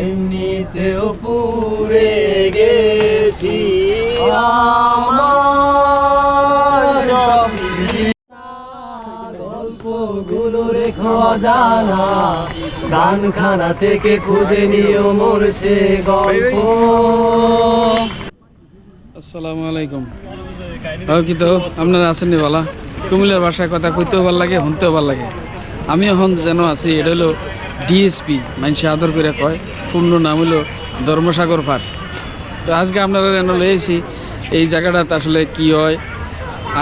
এমনিতেও পুরে গেছি। গল্পগুলো রেখো জানা গানখানা থেকে খুঁজে নিও মোর সে গল্প। আসসালামু আলাইকুম। কি তো? আপনারা আছেননি বলা? কুমিল্লার ভাষায় কথা কইতেও ভালো লাগে, শুনতেও ভালো লাগে। আমি এখন যেন আছি, এটা হলো ডিএসপি মানুষে আদর করে কয়। পূর্ণ নাম হলো ধর্মসাগর ফাট তো আজকে আপনারা যেন লয়েছি এই জায়গাটাতে আসলে কি হয়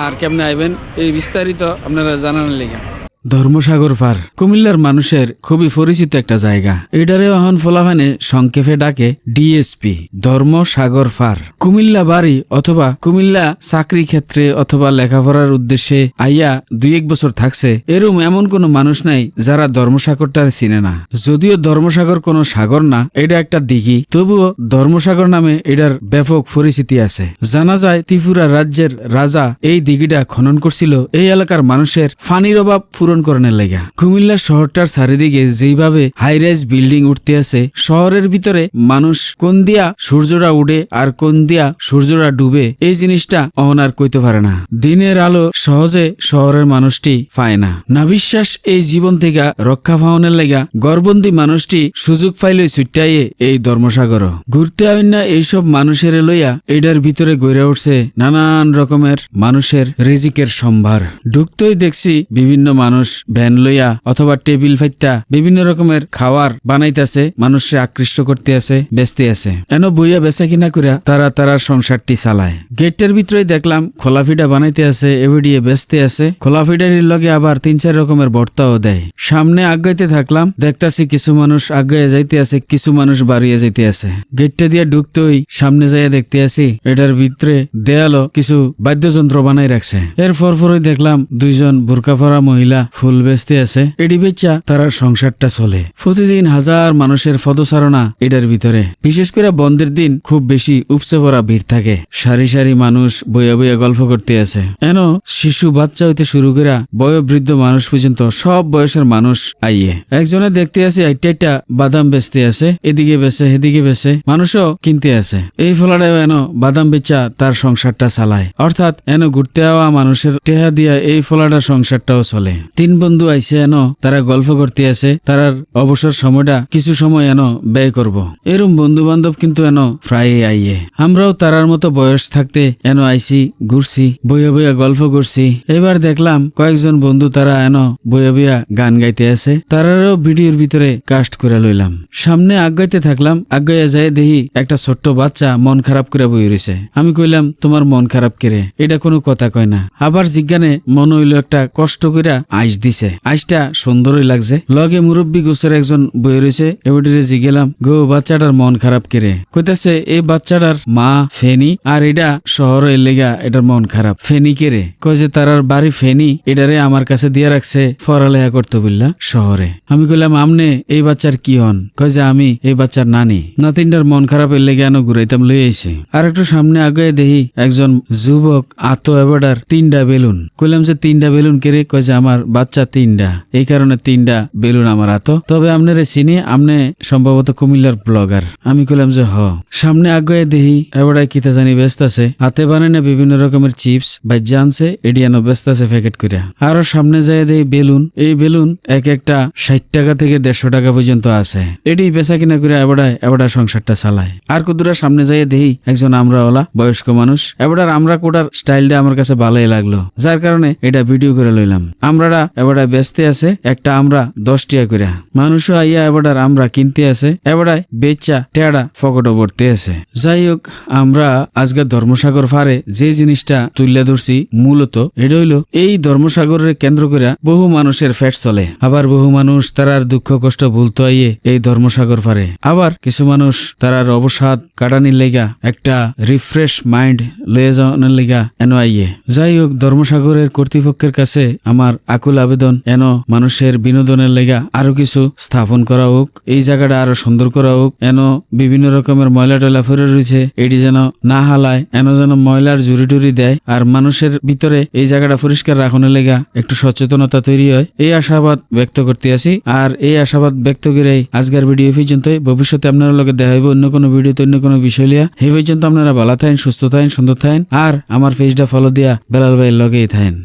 আর কেমনে আইবেন, এই বিস্তারিত আপনারা জানানোর লেগে। ধর্মসাগর পার। কুমিল্লার মানুষের খুবই পরিচিত একটা জায়গা। এটারে এখন ফোলাফানে সংক্ষেপে ডাকে ডিএসপি, ধর্মসাগর পার। কুমিল্লা বাড়ি অথবা কুমিল্লা চাকরি ক্ষেত্রে অথবা লেখাপড়ার উদ্দেশ্যে আইয়া দুই এক বছর থাকছে, এরম এমন কোনো মানুষ নাই যারা ধর্মসাগরটার চিনে না। যদিও ধর্মসাগর কোনো সাগর না, এটা একটা দিঘি। তবুও ধর্মসাগর নামে এটার ব্যাপক পরিচিতি আছে। জানা যায় ত্রিপুরা রাজ্যের রাজা এই দিঘিটা খনন করছিল। এই এলাকার মানুষের ফানির অভাব পূরণ করণের লেগা। কুমিল্লা শহরটার চারিদিকে যেইভাবে হাই রাইজ বিল্ডিং উঠতে আছে, শহরের ভিতরে মানুষ কোন দিয়া সূর্যরা উঠে আর কোন দিয়া সূর্যরা ডুবে, এই জিনিসটা অহন আর কইতে পারে না। দিনের আলো সহজে শহরের মানুষটি পায় না। নাবিশ্বাস এই জীবন থেকে রক্ষা পাওয়ানোর লেগা গর্বন্দি মানুষটি সুযোগ পাইলে ছুটাইয়ে এই ধর্মসাগর ঘুরতে না এইসব মানুষের লইয়া এটার ভিতরে গড়ে উঠছে নানান রকমের মানুষের রিজিকের সম্ভার। ঢুকতেই দেখছি বিভিন্ন মানুষ ভ্যান লইয়া অথবা টেবিল ফাইতা বিভিন্ন রকমের খাওয়ার বানাইতেছে মানুষকে আকৃষ্ট করতে আছে বেচতে আছে এন বইয়া বেচা কিনা করিয়া তারা তারার সংসারটি চালায়। গেটের ভিতরে দেখলাম খোলাফিডা বানাইতে আছে এবিডিয়ে বেচতে আছে খোলাফিটারির লগে আবার তিন চার রকমের ভর্তাও দেয়। সামনে আগাইতে থাকলাম, দেখতাছি কিছু মানুষ আগাইয়া যাইতে আছে কিছু মানুষ বাড়িয়ে যাইতে আছে গেটটা দিয়ে ঢুকতেই সামনে যাইয়া দেখতে আছি এটার ভিতরে দেয়ালও কিছু বাদ্যযন্ত্র বানাই রাখছে। এর পরপরই দেখলাম দুইজন বোরকা পরা মহিলা ফুল বেচতে আছে, এডি বেচা তারার সংসারটা চলে। প্রতিদিন হাজার মানুষের পদচারণা এটার ভিতরে। বিশেষ করে বন্ধের দিন খুব বেশি উপচে পড়া ভিড় থাকে। সারি সারি মানুষ বইয়া বইয়া গল্প করতে আছে। এন শিশু বাচ্চা হইতে শুরু করে বয়োবৃদ্ধ মানুষ পর্যন্ত সব বয়সের মানুষ আইয়ে। একজনে দেখতে আছে আইটা বাদাম বেচতে আছে, এদিকে বেচে এদিকে বেচে, মানুষও কিনতে আছে। এই ফলাটাও এন বাদাম বেচা তার সংসারটা চালায়। অর্থাৎ এন ঘুরতে আওয়া মানুষের টেহা দিয়া এই ফলাটার সংসারটাও চলে। তিন বন্ধু আইসে এন, তারা গল্প করতে আছে তারার অবসর সময়টা কিছু সময় এন ব্যয় করব। এরম বন্ধু বান্ধব কিন্তু এন প্রায় আইয়ে। আমরাও তারার মতো বয়স থাকতে এন আইসি, ঘুরছি, বইয়া বইয়া গল্প করছি। এবার দেখলাম কয়েকজন বন্ধু তারা এন বইয়া বইয়া গান গাইতে আছে তারারও ভিডিওর ভিতরে কাস্ট করে লইলাম। সামনে আগাইতে থাকলাম আগাইয়া যায় দেখি একটা ছোট্ট বাচ্চা মন খারাপ করে বই রয়েছে আমি কইলাম, তোমার মন খারাপ কেরে? এটা কোনো কথা কয় না। আবার জিজ্ঞানে মন হইল একটা কষ্ট কইরা আইস দিছে। আইসটা সুন্দরই লাগছে। লগে মুরব্বী গোছের একজন বই রয়েছে, এবারে জিগেলাম গো, বাচ্চাটার মন খারাপ কেরে? কইতাছে এই বাচ্চাটার মা ফেনি, আর এটা শহর লেগা এটার মন খারাপ। ফেনি কেরে? কয় যে তারার বাড়ি ফেনি, এটারে আমার কাছে দিয়ে রাখছে পড়ালেখা করতে বললা শহরে। আমি কইলাম, আমনে, এই বাচ্চার কি হন? কয় যে, আমি এই বাচ্চার নানি। নাতিনটার মন খারাপ এর লেগে আনো ঘুরাইতাম লই আইছে। আর একটু সামনে আগে দেখি একজন যুবক আতো এবাডার তিনটা বেলুন। কইলাম যে তিনটা বেলুন কেরে? কয় যে, আমার বাচ্চা তিনটা এই কারণে তিনটা বেলুন আমার আতো তবে আপনারে চিনি, আমনে সম্ভবত কুমিল্লার ব্লগার। আমি কইলাম যে, হ। সামনে আগে দেখি, এবারে কিতা জানি ব্যস্ত আছে। হাতে বানায় না বিভিন্ন রকমের চিপস বাজ্যা জানছে এডিয়ানো ব্যস্ত আছে প্যাকেট করে আরও সামনে যায় দেই বেলুন। এই বেলুন এক একটা ষাট টাকা থেকে দেড়শো টাকা পর্যন্ত আছে। এডি বেচা কিনা করে এবারে এবারে সংসারটা চালায়। আর কুদুরা সামনে যাই দেখি একজন আমরাওয়ালা, বয়স্ক মানুষ। এবারে আমরা কোটার স্টাইলটা আমার কাছে ভালোই লাগল। যার কারণে এটা ভিডিও করে লইলাম। আমরারা এবারে ব্যস্তে আছে একটা আমরা দশ টিয়া করে মানুষও আইয়া এবারে আমরা কিনতে আছে এবারে বেচা টেড়া ফকটও ভরতে আছে। যাই হোক আমরা আজকে ধর্মসাগর ফারে যে জিনিসটা তুলে ধরছি মূলত, এটা হইল এই ধর্মসাগরের কেন্দ্র করে বহু মানুষের ফ্যাট চলে। আবার বহু মানুষ তারার দুঃখ, কষ্ট ভুলতে আইয়ে এই ধর্মসাগর ফারে আবার কিছু মানুষ তারার অবসাদ কাটানির লেগা একটা রিফ্রেশ মাইন্ড লয়ে যাওয়ানোর লেগা এনো আইয়ে। যাই হোক ধর্মসাগরের কর্তৃপক্ষের কাছে আমার আকুল আকুল আবেদন। এন, মানুষের বিনোদনের লেগা আরও কিছু স্থাপন করা হোক, এই জায়গাটা আরও সুন্দর করা হোক। এন, বিভিন্ন রকমের ময়লা টয়লা ফেরে রয়েছে, এটি যেন না হালায়, এন যেন ময়লার জুড়ি টুরি দেয়। আর মানুষের ভিতরে এই জায়গাটা পরিষ্কার রাখনের লেগা একটু সচেতনতা তৈরি হয়। এই আশাবাদ ব্যক্ত করতে আসি। আর এই আশাবাদ ব্যক্ত করে আজকের ভিডিও পর্যন্ত ভবিষ্যতে আপনারা লগে দেখা হইব অন্য কোনো ভিডিওতে, অন্য কোনো বিষয় লিয়া এই পর্যন্ত আপনারা ভালো থাকেন, সুস্থ থাকেন, সুন্দর থাকেন। আর আমার পেজটা ফলো দিয়া বেলাল ভাইয়ের লগেই থাকেন।